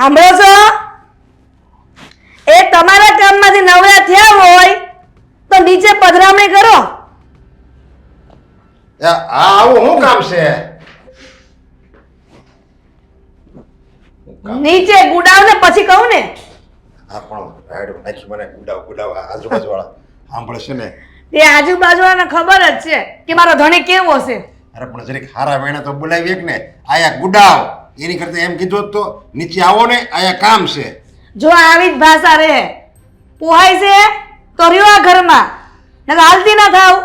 સાંભળો છો? એ તમારા કામમાંથી નવરા થયા હોય તો નીચે પધરામણી કરો. આ આવું શું કામ છે? નીચે ગુડાવ ને પછી કહું ને. આ પણ રાયડું નાખી મને ગુડાવ ગુડાવ આજુબાજુ વાળા ને? તે ખબર જ છે કે મારો ધણી કેવો છે. અરે પણ જરીક હારા વેણે તો બોલાવી એક ને. આયા ગુડાવ. એની કરતા એમ કીધું તો નીચે આવો ને અહીંયા કામ છે. જો આવી જ ભાષા રહે પોહાય છે તો રહ્યો આ ઘરમાં નકર હાલતી ના થાવ.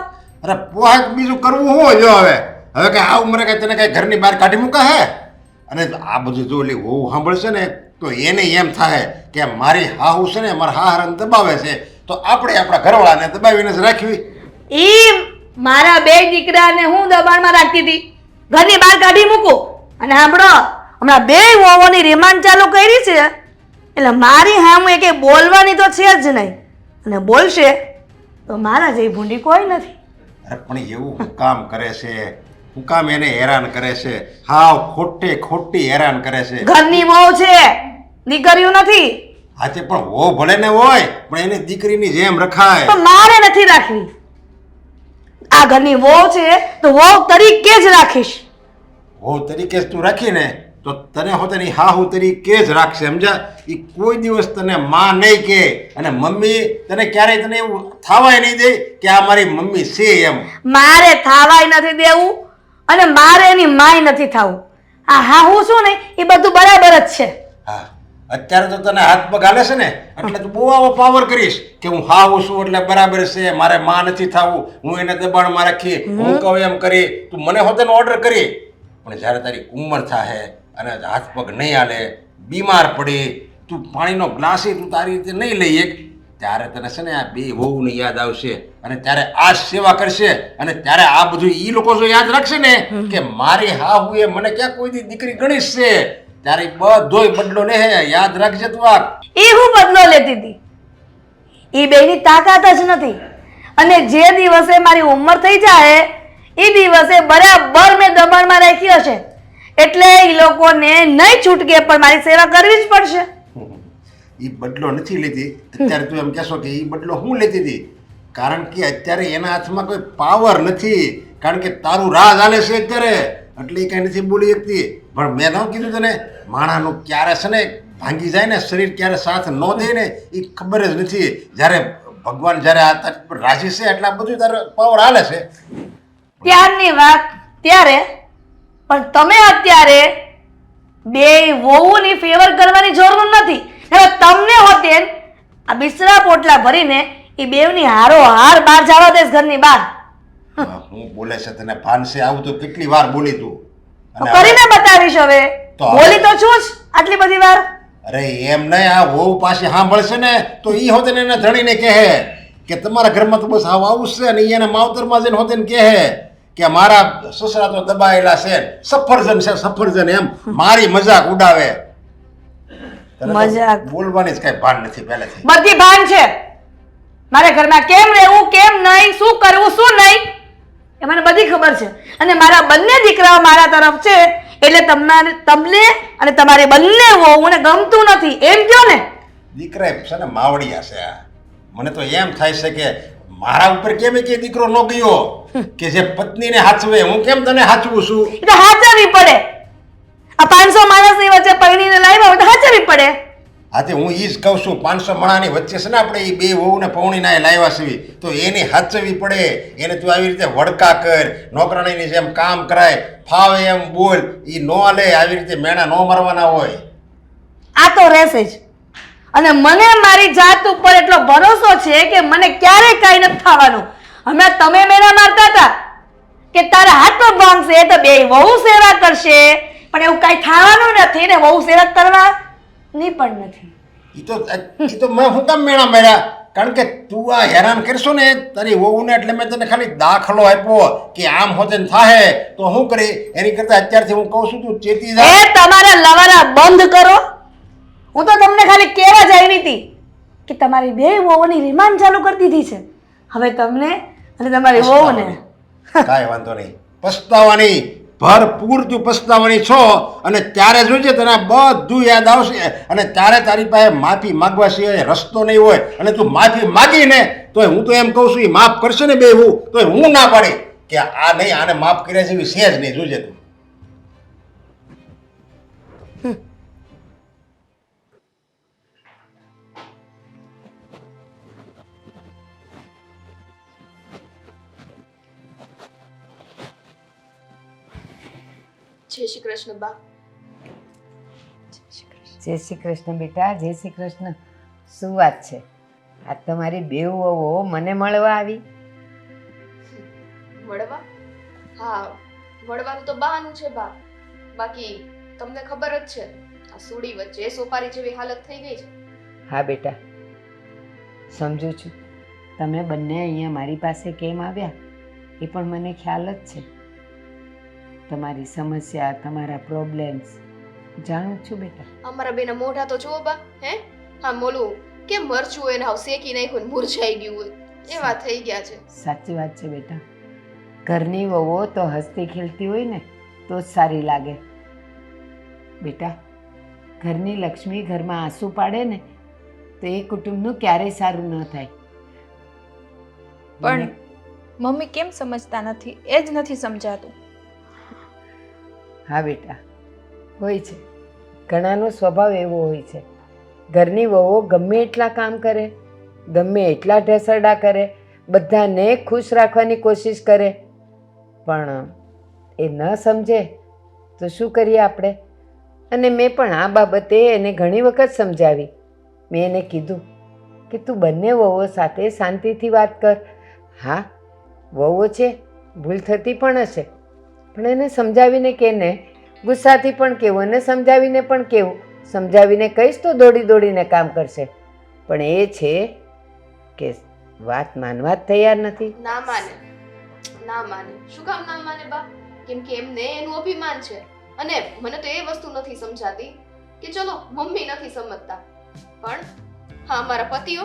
અરે પોહાય બીજું કરવું હોય જો હવે. હવે કઈ આ ઉંમરે કઈ તને કઈ ઘરની બહાર કાઢી મૂકા હે? અને આ બધું જો એટલે હોવું સાંભળશે ને તો એને એમ થાય કે મારી હાહુ છે ને મારા હાહરાને દબાવે છે તો આપણે આપણા ઘરવાળાને દબાવીને જ રાખવી. એમ મારા બે દીકરાને હું દબાણમાં રાખતી હતી. ઘરની બહાર કાઢી મૂકું. અને સાંભળો હમણાં બે વોવોની રિમાન્ડ ચાલુ કરી છે. એટલે મારી હામું એકે બોલવાની તો છે જ નહીં. અને બોલશે તો મારા જેવી ભૂંડી કોઈ નથી. અરે પણ એવું કામ કરે છે? શું કામ એને હેરાન કરે છે? હાવ ખોટે ખોટી હેરાન કરે છે. ઘરની વહુ છે. દીકરીઓ નથી. હા તે પણ હો ભલે ને હોય પણ એને દીકરીની જેમ રખાય. તો મારે નથી રાખવી. આ ઘરની વહુ છે તો વહુ તરીકે જ રાખીશ. હો તરીકે જ તું રાખીને તો તને હોતેની હાહુ તરીકે જ રાખશે સમજા એ કોઈ દિવસ તને માં નહીં કે. અને મમ્મી તને ક્યારેય તને એવું થાવાય નહીં દે કે આ મારી મમ્મી છે એમ. મારે થાવાય નથી દેવું અને મારે એની માય નથી થવું. આ હા હું શું ને? એ બધું બરાબર જ છે. હા. અત્યારે તો તને હાથ પગ હાલે છે ને? એટલે તું બહુ આવો પાવર કરીશ કે હું હા હું છું એટલે બરાબર છે મારે માં નથી થવું હું એને દબાણમાં રાખી હું કહું એમ કરી. તું મને હોતે ઓર્ડર કરી. પણ જ્યારે તારી ઉંમર થાય અને હાથ પગ નહીં હાલે બીમાર પડે તું પાણીનો ગ્લાસ તું તારી રીતે નહીં લઈ એક ત્યારે તને છે ને આ બે વહુને યાદ આવશે. અને ત્યારે આ સેવા કરશે. અને ત્યારે આ બધું એ લોકો જો યાદ રાખશે ને કે મારી હા હું એ મને ક્યાં કોઈ દી દીકરી ગણીશ છે? ત્યારે બધોય બદલો લે યાદ રાખજે તું આ. એ હું બદલો લેતી હતી? એ બેની તાકાત જ નથી. અને જે દિવસે મારી ઉંમર થઈ જાય એ દિવસે બરાબર મેં દબાણમાં રાખી હશે. એટલે એ લોકોને નહીં છૂટકે પણ મારી સેવા કરવી જ પડશે. એ બદલો નથી લેતી અત્યારે તું એમ કહેશો કે એ બદલો હું લેતી હતી? કારણ કે અત્યારે એના હાથમાં કોઈ પાવર નથી. કારણ કે તારું રાજ હાલે છે અત્યારે. એટલે એ કાંઈ નથી બોલી શકતી. પણ મેં ન કીધું તને? માણાનું ક્યારે છે ને ભાંગી જાય ને શરીર ક્યારે સાથ ન દે ને એ ખબર જ નથી. જ્યારે ભગવાન જ્યારે આ રાજી છે એટલા બધું તારે પાવર હાલે છે. ત્યારની વાત ત્યારે પણ તમે અત્યારે બે વહુની ફેવર કરવાની જરૂર નથી. હવે તમને હોતે આ બિસરા પોટલા ભરીને એ બેવની હારો હાર બહાર જવા દેશ ઘરની બહાર. હું બોલે છે તને ભાનસે આવું તો કેટલી વાર બોલી તું? કરીને બતાવીશ હવે. બોલી તો છું જ આટલી બધી વાર. અરે એમ નહીં આ વહુ પાસે સાંભળશે ને તો ઈ હોતે ને એને ધણીને કહે કે તમારા ઘરમાં તો બસ આવું આવું જ છે અને ઈ એના માવતરમાં જઈને હોતે ને કહે. કે મારા સસરા તો દબાયેલા છે. સફરજન છે સફરજન એમ. મારી મજાક ઉડાવે. મજાક. બોલવાની જ કઈ ભાન નથી પહેલેથી. બધી ભાન છે. મારે ઘરમાં કેમ રહેવું કેમ નહીં શું કરવું શું નહીં એ મને બધી ખબર છે. અને મારા બંને દીકરાઓ મારા તરફ છે એટલે તમને તમને અને તમારે બંને વહુને ગમતું નથી. એમ કહો ને? દીકરા છે ને માવડિયા છે મને તો એમ થાય છે કે મારા ઉપર કેમ કે દીકરો ન ગયો? કે જે પત્નીને હાચવે? હું કેમ તને હાચવું છું? એટલે હાચવી પડે. આ પાંચસો માણસની વચ્ચે પૈણીને લાવ્યા હોય તો હાચવી પડે. હાથે હું ઈ જ કહું છું પાંચસો માણાની વચ્ચે છે ને આપણે એ બે વહુને પૌણીના લાવ્યા છીએ તો એને હાચવી પડે. એને તું આવી રીતે વડકા કર નોકરાણીની જેમ કામ કરાય ફાવે એમ બોલ. એ નો લે આવી રીતે મેણા નો મારવાના હોય. આ તો રહેશે જ. અને મને મારી જાત ઉપર એટલો ભરોસો છે કે મને ક્યારેય કાંઈ નથી થવાનું. હમણાં તમે મેના મારતા હતા કે તારા હાથ પર ભાંગશે તો બે વહુ સેવા કરશે પણ એવું કાંઈ થવાનું નથી ને વહુ સેવા કરવા ની પણ નથી. એ તો એ તો મેં હું કામ મેળા માર્યા? કારણ કે તું આ હેરાન કરશો ને તારી વહુને એટલે મેં તને ખાલી દાખલો આપ્યો કે આમ હોતે ને થાહે. તો હું કરી? એની કરતાં અત્યારથી હું કહું છું તું ચેતી જા. એ તમારા લવારા બંધ કરો. હું તો તમને ખાલી કહેવા જ આવી હતી કે તમારી બે વહુની રિમાન્ડ ચાલુ કરી દીધી છે. હવે તમને અને તમારી વહુને. કાંઈ વાંધો નહીં. પસ્તાવાની. ભરપૂર તું પસ્તાવાની છો અને ત્યારે જોજે તને બધું યાદ આવશે. અને ત્યારે તારી પાસે માફી માગવા સિવાય રસ્તો નહીં હોય અને તું માફી માગીને તોય હું તો એમ કહું છું એ માફ કરશે ને બે હું તો હું ના પાડી કે આ નહીં આને માફ કર્યા જેવી છે જ નહીં. જોજે તું. જય શ્રી કૃષ્ણ બા. જય શ્રી કૃષ્ણ બેટા જય શ્રી કૃષ્ણ. શું વાત છે? આ તમારી બેવ વહુઓ મને મળવા આવી? મળવા? હા મળવાનું તો બહાનું છે બા. બાકી તમને ખબર જ છે આ સુડી વચ્ચે સોપારી જેવી હાલત થઈ ગઈ છે. હા બેટા સમજુ છું. તમે બંને અહીંયા મારી પાસે કેમ આવ્યા એ પણ મને ખ્યાલ જ છે. તમારી સમસ્યા તમારા પ્રોબ્લેમ્સ જાણું છું બેટા. અમારા બેના મોઢા તો જુઓ બા હે? હા મોલું કેમ મરચું હોય ને હાવ શેકી નાખ્યું ને મુરઝાઈ ગયું હોય. એવા થઈ ગયા છે. સાચી વાત છે બેટા. ઘરની વહુઓ તો હસતી ખેલતી હોય ને તો જ સારી લાગે. બેટા ઘરની લક્ષ્મી ઘરમાં આંસુ પાડે ને તો એ કુટુંબનું ક્યારેય સારું ન થાય. પણ મમ્મી કેમ સમજતા નથી? એ જ નથી સમજાતું. હા બેટા, હોય છે. ઘણાનો સ્વભાવ એવો હોય છે. ઘરની વહુઓ ગમે એટલા કામ કરે, ગમે એટલા ઢસરડા કરે, બધાને ખુશ રાખવાની કોશિશ કરે. પણ એ ન સમજે, તો શું કરીએ આપણે? અને મેં પણ આ બાબતે એને ઘણી વખત સમજાવી. મેં એને કીધું કે તું બંને વહુઓ સાથે શાંતિથી વાત કર. હા, વહુઓ છે, ભૂલ થતી પણ હશે. પણ એને સમજાવીને કે ને, ગુસ્સાથી પણ કેવું અને સમજાવીને પણ કેવું, સમજાવીને કહીશ તો દોડી દોડીને કામ કરશે. પણ એ છે કે વાત માનવા જ તૈયાર નથી. ના માને. ના માને. શું કામ ના માને બા? કેમ કે એમને એનું અભિમાન છે. અને મને તો એ વસ્તુ નથી સમજાતી કે ચલો, મમ્મી નથી સમજતા. પણ હા અમારા પતિઓ,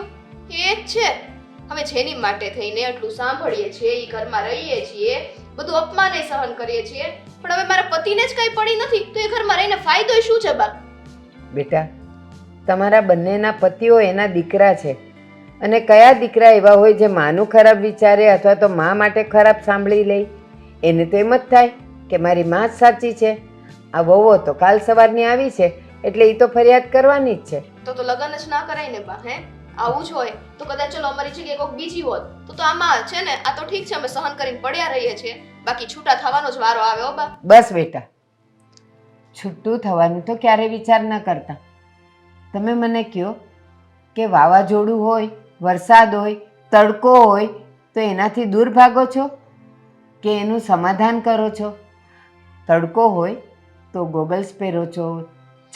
એ જ છે. હવે જેની માટે થઈને આટલું સાંભળીએ છીએ એ ઘરમાં રહીએ છીએ બધું અપમાને સહન કરીએ છીએ. પણ હવે મારા પતિને જ કઈ પડી નથી તો એ ઘરમાં રહીને ફાયદો શું છે બા બેટા તમારા બંનેના પતિઓ એના દીકરા છે. અને કયા દીકરા એવા હોય જે માનું ખરાબ વિચારે અથવા તો મા માટે ખરાબ સાંભળી લે? એને તો એમ જ થાય કે મારી મા જ સાચી છે. આ વહુઓ તો કાલ સવારની આવી છે એટલે એ તો ફરિયાદ કરવાની જ છે. તો તો લગ્ન જ ના કરાય ને બા હે? આવું જ હોય. તો કદાચ ચલો અમારી જગ્યાએ કોઈક બીજી હોત. તો તો આમાં છે ને આ તો ઠીક છે અમે સહન કરીને પડ્યા રહીએ છીએ. બાકી છૂટા થવાનો જ વારો આવે હો બા. બસ બેટા. છૂટું થવાનું તો ક્યારે વિચાર ન કરતા. તમે મને કહો કે વાવાઝોડું હોય, વરસાદ હોય, તડકો હોય, તો એનાથી દૂર ભાગો છો? કે એનું સમાધાન કરો છો? તડકો હોય, તો ગોગલ્સ પહેરો છો,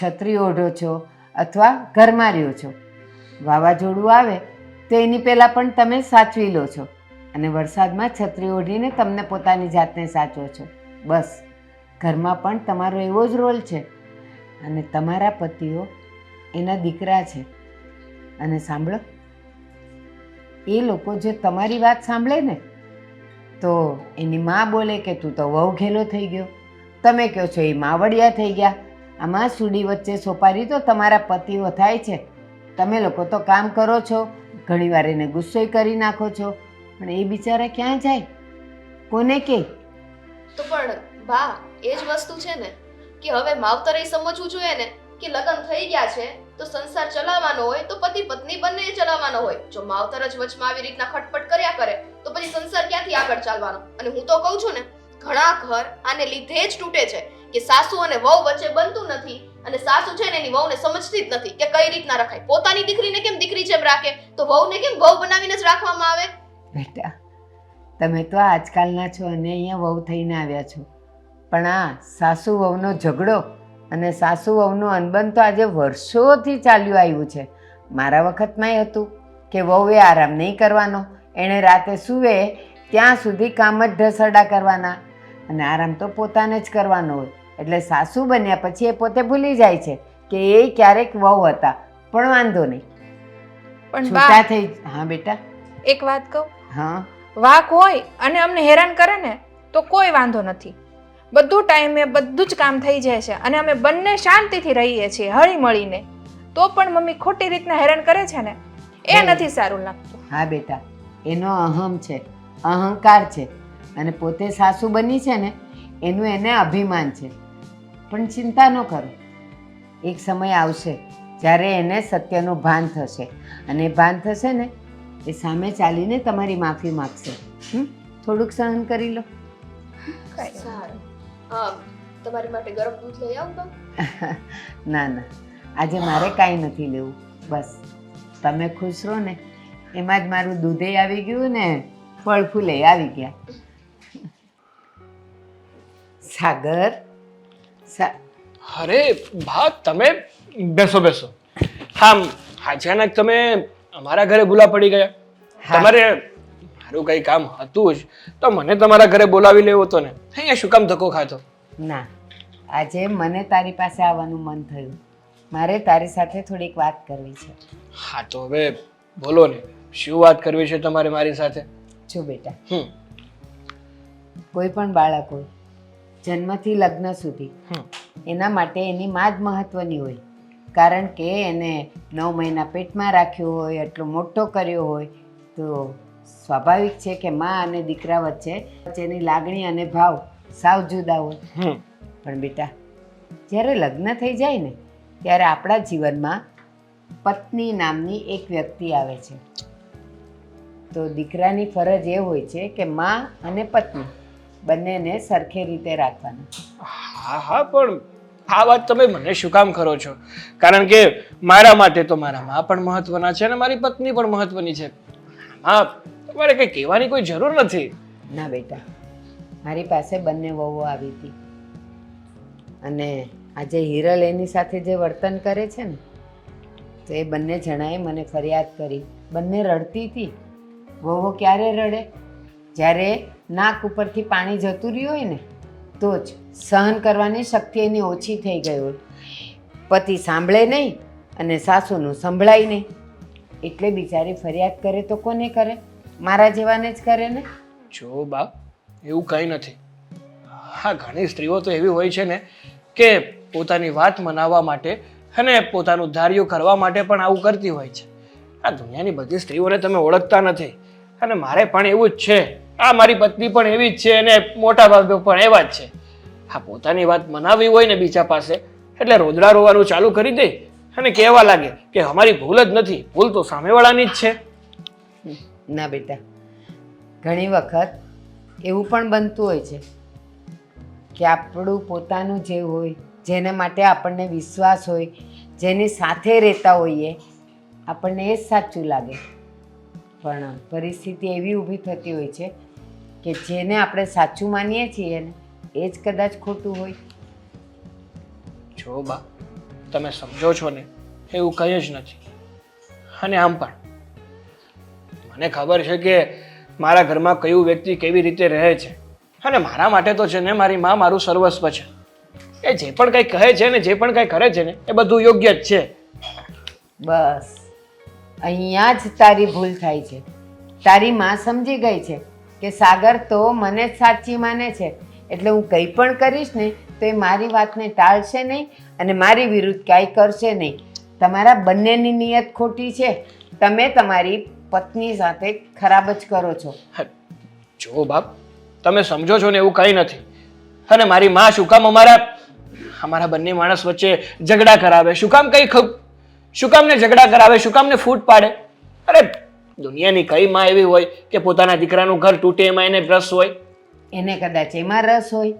છત્રી ઓઢો છો, અથવા ઘરમાં રહ્યો છો. વાવાઝોડું આવે, તો એની પહેલાં પણ તમે સાચવી લો છો. અને વરસાદમાં છત્રી ઓઢીને તમને પોતાની જાતને સાચો છો. બસ, ઘરમાં પણ તમારો એવો જ રોલ છે. અને તમારા પતિઓ એના દીકરા છે. અને સાંભળો, એ લોકો જો તમારી વાત સાંભળે ને, તો એની માં બોલે કે તું તો વહુ ઘેલો થઈ ગયો. તમે કહો છો એ માવડિયા થઈ ગયા. આમાં સુડી વચ્ચે સોપારી તો તમારા પતિઓ થાય છે. તમે લોકો તો કામ કરો છો, ઘણીવાર એને ગુસ્સોય કરી નાખો છો. પણ એ બિચારા ક્યાં જાય? કોને કે? તો પણ બા, એ જ વસ્તુ છે ને, કે હવે માવતરે સમજવું જોઈએ ને, કે લગ્ન થઈ ગયા છે, તો સંસાર ચલાવવાનો હોય, તો પતિ પત્ની બંને ચલાવવાનો હોય. જો માવતર જ વચમાં આવી રીતના ખટપટ કર્યા કરે, તો પછી સંસાર ક્યાંથી આગળ ચાલવાનો? અને હું તો કહું છું ને, ઘણા ઘર આને લીધે જ તૂટે છે, કે સાસુ અને વહુ વચ્ચે બનતું નથી, અને સાસુ છે ને એની વહુને સમજતી જ નથી કે કઈ રીતના રખાય. પોતાની દીકરીને કેમ દીકરી જેમ રાખે? તો વહુને કેમ વહુ બનાવીને જ રાખવામાં આવે? બેટા તમે તો આજકાલના છો અને અહીંયા વહુ થઈને આવ્યા છો. પણ આ સાસુ વહુનો ઝઘડો અને સાસુ વહુનો અનબન તો આજે વર્ષોથી ચાલ્યું આવ્યું છે. મારા વખતમાં એ હતું કે વહુએ આરામ નહીં કરવાનો એણે રાતે સૂવે ત્યાં સુધી કામ જ ઢસરડા કરવાના. અને આરામ તો પોતાને જ કરવાનો હોય. એટલે સાસુ બન્યા પછી એ પોતે ભૂલી જાય છે કે એ ક્યારેક વહુ હતા પણ વાંધો નહીં. પણ થઈ હા બેટા? એક વાત કહું? હા. વાક હોય અને અમને હેરાન કરે ને તો કોઈ વાંધો નથી. બધું ટાઈમે બધું જ કામ થઈ જાય છે અને અમે બંને શાંતિથી રહીએ છીએ હળી મળીને તો પણ મમ્મી ખોટી રીતના હેરાન કરે છે ને એ નથી સારું લાગતું. હા બેટા એનો અહમ છે અહંકાર છે અને પોતે સાસુ બની છે ને એનું એને અભિમાન છે. પણ ચિંતા ન કરો. એક સમય આવશે જ્યારે એને સત્યનું ભાન થશે. અને ભાન થશે ને એ સામે ચાલીને તમારી માફી માગશે. હમ? થોડુંક સહન કરી લો. સારું. હા તમારી માટે ગરમ દૂધ લઈ આવું ના ના. આજે મારે કાંઈ નથી લેવું. બસ. તમે ખુશ રહો ને. એમાં જ મારું દૂધે આવી ગયું ને ફળ ફૂલે આવી ગયા. સાગર સા અરે ભા તમે બેસો બેસો. હા અચાનક તમે અમારા ઘરે ભૂલા પડી ગયા. તમારે મારું કંઈ કામ હતું જ તો મને તમારા ઘરે બોલાવી લેવો હતો ને. અહીંયા શું કામ ધક્કો ખાતો ના આજે મને તારી પાસે આવવાનું મન થયું. મારે તારી સાથે થોડીક વાત કરવી છે. હા તો હવે બોલો ને શું વાત કરવી છે તમારે મારી સાથે? જો બેટા કોઈ પણ બાળક હોય જન્મથી લગ્ન સુધી એના માટે એની માં જ મહત્વની હોય. કારણ કે એને નવ મહિના પેટમાં રાખ્યો હોય એટલો મોટો કર્યો હોય તો સ્વાભાવિક છે કે માં અને દીકરા વચ્ચે વચ્ચેની લાગણી અને ભાવ સાવ જુદા હોય. પણ બેટા જ્યારે લગ્ન થઈ જાય ને ત્યારે આપણા જીવનમાં પત્ની નામની એક વ્યક્તિ આવે છે. તો દીકરાની ફરજ એ હોય છે કે માં અને પત્ની બંનેને સરખે રીતે રાખવાના. હા હા પણ આ વાત તમે મને શું કામ કરો છો? કારણ કે મારા માટે તો મારા મા પણ મહત્વના છે અને મારી પત્ની પણ મહત્વની છે. હા, તમારે કંઈ કહેવાની કોઈ જરૂર નથી? ના બેટા, મારી પાસે બંને વહુઓ આવી હતી. અને આજે હિરલ એની સાથે જે વર્તન કરે છે ને, તો એ બંને જણાએ મને ફરિયાદ કરી. બંને રડતી હતી. વહુઓ ક્યારે રડે? જ્યારે નાક ઉપરથી પાણી જતું રહ્યું હોય ને તો જ સહન કરવાની શક્તિ એની ઓછી થઈ ગઈ હોય. પતિ સાંભળે નહીં અને સાસુનું સંભળાય નહીં. એટલે બિચારી ફરિયાદ કરે તો કોને કરે? મારા જેવાને જ કરે ને? જો બાપ, એવું કંઈ નથી. હા, ઘણી સ્ત્રીઓ તો એવી હોય છે ને કે પોતાની વાત મનાવવા માટે અને પોતાનું ધાર્યું કરવા માટે પણ આવું કરતી હોય છે. આ દુનિયાની બધી સ્ત્રીઓને તમે ઓળખતા નથી. અને મારે પણ એવું જ છે આ મારી પત્ની પણ એવી જ છે અને મોટા ભાગે પણ એવા જ છે. હા, પોતાની વાત મનાવી હોય ને બીજા પાસે, એટલે રોદડા રોવાનું ચાલુ કરી દે અને કહેવા લાગે કે અમારી ભૂલ જ નથી, ભૂલ તો સામેવાળાની જ છે. ના બેટા, ઘણી વખત એવું પણ બનતું હોય છે કે આપણું પોતાનું જે હોય, જેના માટે આપણને વિશ્વાસ હોય, જેની સાથે રહેતા હોઈએ, આપણને એ સાચું લાગે. પણ પરિસ્થિતિ એવી ઊભી થતી હોય છે કે જેને આપણે સાચું માનીએ છીએ ને એ જ કદાચ ખોટું હોય. જો બા તમે સમજો છો ને એવું કંઈ જ નથી. અને આમ પણ. મને ખબર છે કે મારા ઘરમાં કયું વ્યક્તિ કેવી રીતે રહે છે. અને મારા માટે તો છે ને મારી મા મારું સર્વસ્વ છે. એ જે પણ કંઈ કહે છે ને જે પણ કંઈ કરે છે ને એ બધું યોગ્ય જ છે. બસ. અહીંયા જ તારી ભૂલ થાય છે. તારી માં સમજી ગઈ છે. કે સાગર તો મને જ સાચી માને છે. એટલે હું કંઈ પણ કરીશ ને, તો એ મારી વાતને ટાળશે નહીં અને મારી વિરુદ્ધ કાંઈ કરશે નહીં. તમારા બંનેની નિયત ખોટી છે. તમે તમારી પત્ની સાથે ખરાબ જ કરો છો. જો બાપ, તમે સમજો છો ને એવું કંઈ નથી. અને મારી માં શું કામ અમારા અમારા બંને માણસ વચ્ચે ઝઘડા કરાવે? શું કામ કંઈ શું કામને ઝઘડા કરાવે? શું કામ ને ફૂટ પાડે? અરે દુનિયાની કઈ માં એવી હોય કે પોતાના દીકરાનું ઘર તૂટે એમાં એને રસ હોય? એને કદાચ એમાં રસ હોય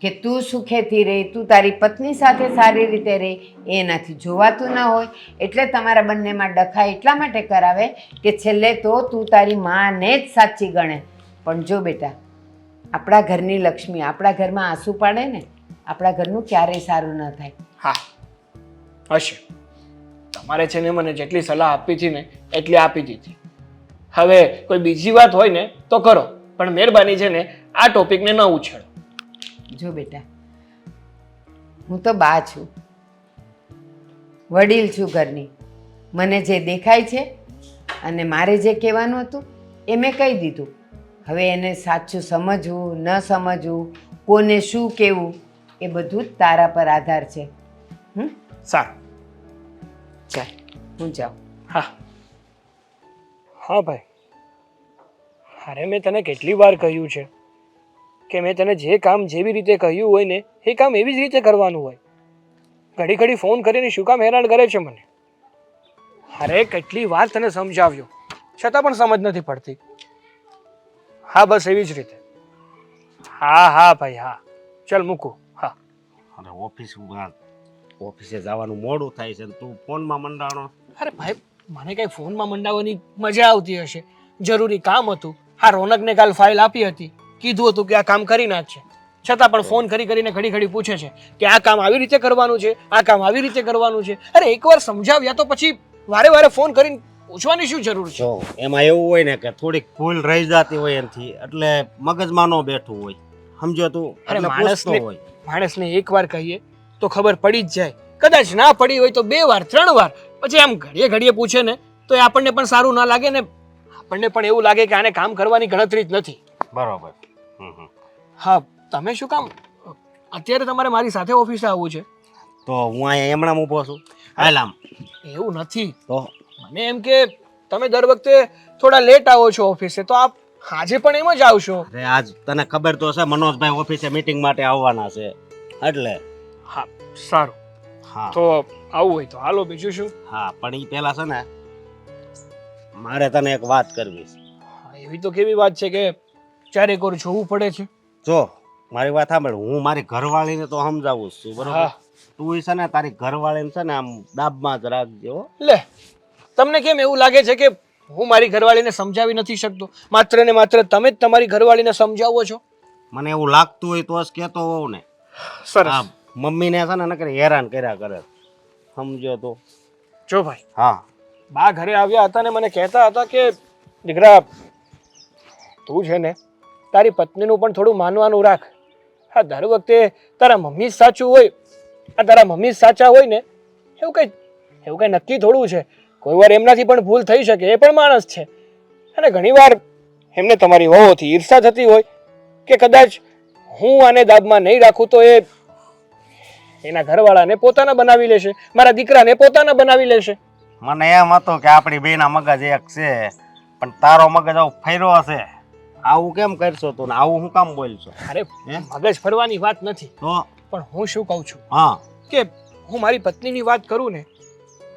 કે તું સુખેથી રહે તું તારી પત્ની સાથે સારી રીતે રહે એનાથી જોવાતું ના હોય. એટલે તમારા બંનેમાં ડખા એટલા માટે કરાવે કે છેલ્લે તો તું તારી માને જ સાચી ગણે. પણ જો બેટા આપણા ઘરની લક્ષ્મી આપણા ઘરમાં આંસુ પાડે ને આપણા ઘરનું ક્યારેય સારું ન થાય. હા હશે. તમારે છે ને મને જેટલી સલાહ આપી હતી ને એટલી આપી દીધી. હવે કોઈ બીજી વાત હોય ને તો કરો. પણ મહેરબાની છે ને આ ટોપિકને ન ઉછેડો જો બેટા હું તો બા છું. વડીલ છું ઘરની. મને જે દેખાય છે અને મારે જે કહેવાનું હતું એ મેં કહી દીધું. હવે એને સાચું સમજવું ન સમજવું કોને શું કહેવું એ બધું જ તારા પર આધાર છે. હમ? સારું. ચાલ હું જાઉં. હા. હા ભાઈ. અરે મેં તને કેટલી વાર કહ્યું છે કે મેં તને જે કામ જેવી રીતે કહ્યું હોય ને એ કામ એવી જ રીતે કરવાનું હોય. ઘડી ઘડી ફોન કરીને શું કામ હેરાન કરે છે મને? અરે કેટલી વાર તને સમજાવ્યો. છતાં પણ સમજ નથી પડતી. હા બસ એવી જ રીતે. હા હા ભાઈ હા. ચાલ મૂકું. હા. અરે ઓફિસ ઓફિસે જવાનું મોડું થાય છે તું ફોનમાં મંડાણો. અરે ભાઈ મને કઈ ફોનમાં મંડાવવાની મજા આવતી હશે. જરૂરી કામ હતું. હા રોનકને કાલ ફાઇલ આપી હતી. કીધું હતું કે આ કામ કરી નાખશે છતાં પણ ફોન કરી કરીને ઘડી ઘડી પૂછે છે કે આ કામ આવી રીતે કરવાનું છે આ કામ આવી રીતે કરવાનું છે. અરે એકવાર સમજાવ્યા તો પછી વારે વારે ફોન કરીને પૂછવાની શું જરૂર છે? એમાં એવું હોય ને કે થોડીક ભૂલ રહી જતી હોય એનાથી એટલે મગજમાં ન બેઠું હોય. સમજો તું? અરે માણસને હોય. માણસને એકવાર કહીએ તો ખબર પડી જ જાય. કદાચ ના પડી હોય તો બે વાર ત્રણ વાર પછી આમ ઘડીએ ઘડીએ પૂછે ને તો એ આપણને પણ સારું ના લાગે ને આપણને પણ એવું લાગે કે આને કામ કરવાની ગણતરી જ નથી. બરાબર. હા તમે શું કામ? અત્યારે તમારે મારી સાથે ઓફિસે આવવું છે. તો હું અહીંયા એમણામ ઊભો છું. હાલ આમ. એવું નથી. તો? મને એમ કે તમે દર વખતે થોડા લેટ આવો છો ઓફિસે તો આપ આજે પણ એમ જ આવશો. અરે આજ તને ખબર તો છે મનોજભાઈ ઓફિસે મીટિંગ માટે આવવાના છે. એટલે. હા સારું. તો આવું હોય તો હાલો બીજું શું? હા પણ એ પેલા છે ને મારે તને એક વાત કરવી છે. એવી તો કેવી વાત છે કે ચારે કોર જોવું પડે છે. જો મારી વાત સાંભળ હું મારી ઘરવાળીને તો સમજાવું છું બરોબર? તું છે ને તારી ઘરવાળીને છે ને આમ દાબમાં જ રાખજો હો. લે તમને કેમ એવું લાગે છે કે હું મારી ઘરવાળીને સમજાવી નથી શકતો? માત્ર ને માત્ર તમે જ તમારી ઘરવાળીને સમજાવો છો. મને એવું લાગતું હોય તો જ કહેતો હોઉં ને. સરસ. મમ્મીને છે ને નકર હેરાન કર્યા કરે. સમજો તો? જો ભાઈ હા. બા ઘરે આવ્યા હતા ને મને કહેતા હતા કે દીકરા તું છે ને તારી પત્નીનું પણ થોડું માનવાનું રાખ. હા દર વખતે તારા મમ્મી જ સાચું હોય આ તારા મમ્મી જ સાચા હોય ને એવું કંઈ એવું કંઈ નક્કી થોડું છે. કોઈ વાર એમનાથી પણ ભૂલ થઈ શકે એ પણ માણસ છે. અને ઘણીવાર એમને તમારી વહુથી ઈર્ષા થતી હોય કે કદાચ હું આને દાબમાં નહીં રાખું તો એ એના ઘરવાળાને પોતાના બનાવી લેશે મારા દીકરાને પોતાના બનાવી લેશે મને એમ હતું કે આપણી બેના મગજ એક છે પણ તારો મગજ આવું ફેરો હશે. આવું કેમ કરશો તું ને? આવું હું કામ બોલશો? અરે મગજ ફરવાની વાત નથી. તો? પણ હું શું કહું છું? હા. કે હું મારી પત્નીની વાત કરું ને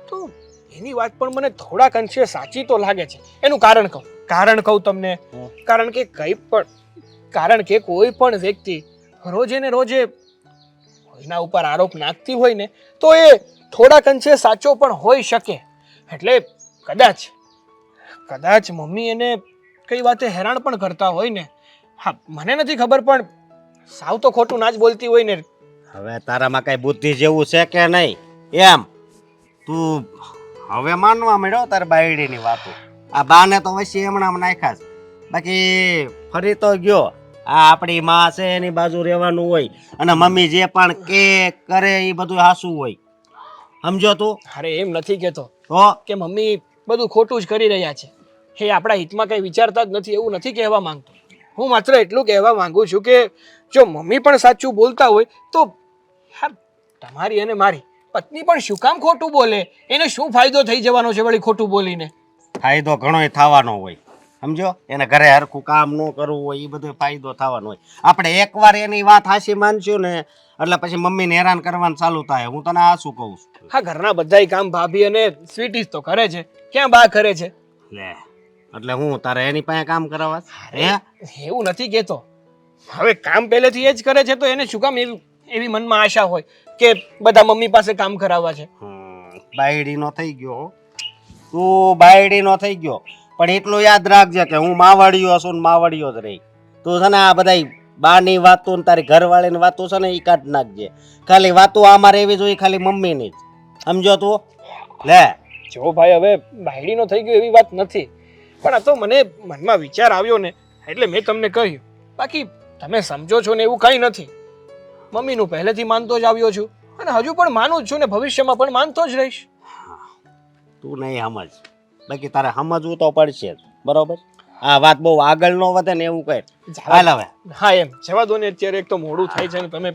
તો એની વાત પણ મને થોડાક અંશે સાચી તો લાગે છે. એનું કારણ કહું. કારણ કહું તમને. કારણ કે કંઈ પણ કારણ કે કોઈ પણ વ્યક્તિ રોજે ને રોજે કોઈના ઉપર આરોપ નાખતી હોય ને, તો એ થોડાક અંશે સાચો પણ હોઈ શકે. એટલે કદાચ કદાચ મમ્મી એને કઈ વાતે હેરાન પણ કરતા હોય ને. હા, મને નથી ખબર, પણ સાવ તો ખોટું ના જ બોલતી હોય ને. હવે તારામાં કઈ બુદ્ધિ જેવું છે કે નહીં? એમ. તું હવે માનવા મળ્યો તાર બાયડીની વાતો. આ બાને તો વસી હમણાં નાખ્યા બાકી ફરી તો ગયો. આ આપણી માં છે એની બાજુ રહેવાનું હોય. અને મમ્મી જે પણ કે કરે એ બધું હાસું હોય. સમજો તું? અરે એમ નથી કહેતો. તો કે મમ્મી બધું ખોટું જ કરી રહ્યા છે. એ આપણા હિતમાં કંઈ વિચારતા જ નથી એવું નથી કહેવા માંગતો. હું માત્ર એટલું કહેવા માંગુ છું કે જો મમ્મી પણ સાચું બોલતા હોય તો યાર તમારી અને મારી પત્ની પણ શું કામ ખોટું બોલે? એને શું ફાયદો થઈ જવાનો છે વળી ખોટું બોલીને? ફાયદો ઘણોય થવાનો હોય. સમજો? એને ઘરે હરખું કામ ન કરવું હોય એ બધો ફાયદો થવાનો હોય. આપણે એકવાર એની વાત હાસી માનશું ને એટલે પછી મમ્મીને હેરાન કરવાનું ચાલુ થાય. હું તને આ શું કહું છું? હા ઘરના બધાય કામ ભાભી અને સ્વીટીસ તો કરે છે. ક્યાં બા કરે છે? લે એટલે હું તારે એની પાસે કામ કરાવવા હે? એવું નથી કહેતો. હવે કામ પહેલેથી એ જ કરે છે તો એને શું કામ એવી એવી મનમાં આશા હોય કે બધા મમ્મી પાસે કામ કરાવવા છે? હમ, બાયડીનો થઈ ગયો હો. તું બાયડીનો થઈ ગયો. પણ એટલું યાદ રાખજે કે હું માવડિયો છું ને માવડિયો જ રહી. તું છે ને આ બધા બાની વાતો ને તારી ઘરવાળીની વાતો છે ને એ કાઢ નાખજે. ખાલી વાતો અમારે એવી જોઈએ ખાલી મમ્મીની જ. સમજો તું? લે. જો ભાઈ હવે બાયડીનો થઈ ગયો એવી વાત નથી. પણ આ તો મને મનમાં વિચાર આવ્યો ને એટલે મેં તમને કહ્યું. બાકી તમે સમજો છો ને એવું કંઈ નથી. મમ્મીનું પહેલેથી માનતો જ આવ્યો છું. અને હજુ પણ માનું જ છું ને ભવિષ્યમાં પણ માનતો જ રહીશ. તું નહીં સમજ બાકી તારે સમજવું તો પડશે જ. બરોબર? આ વાત બહુ આગળ ન વધે ને એવું કઈ. હાલ હવે. હા એમ. જવા દો ને અત્યારે એક તો મોડું થાય છે ને તમે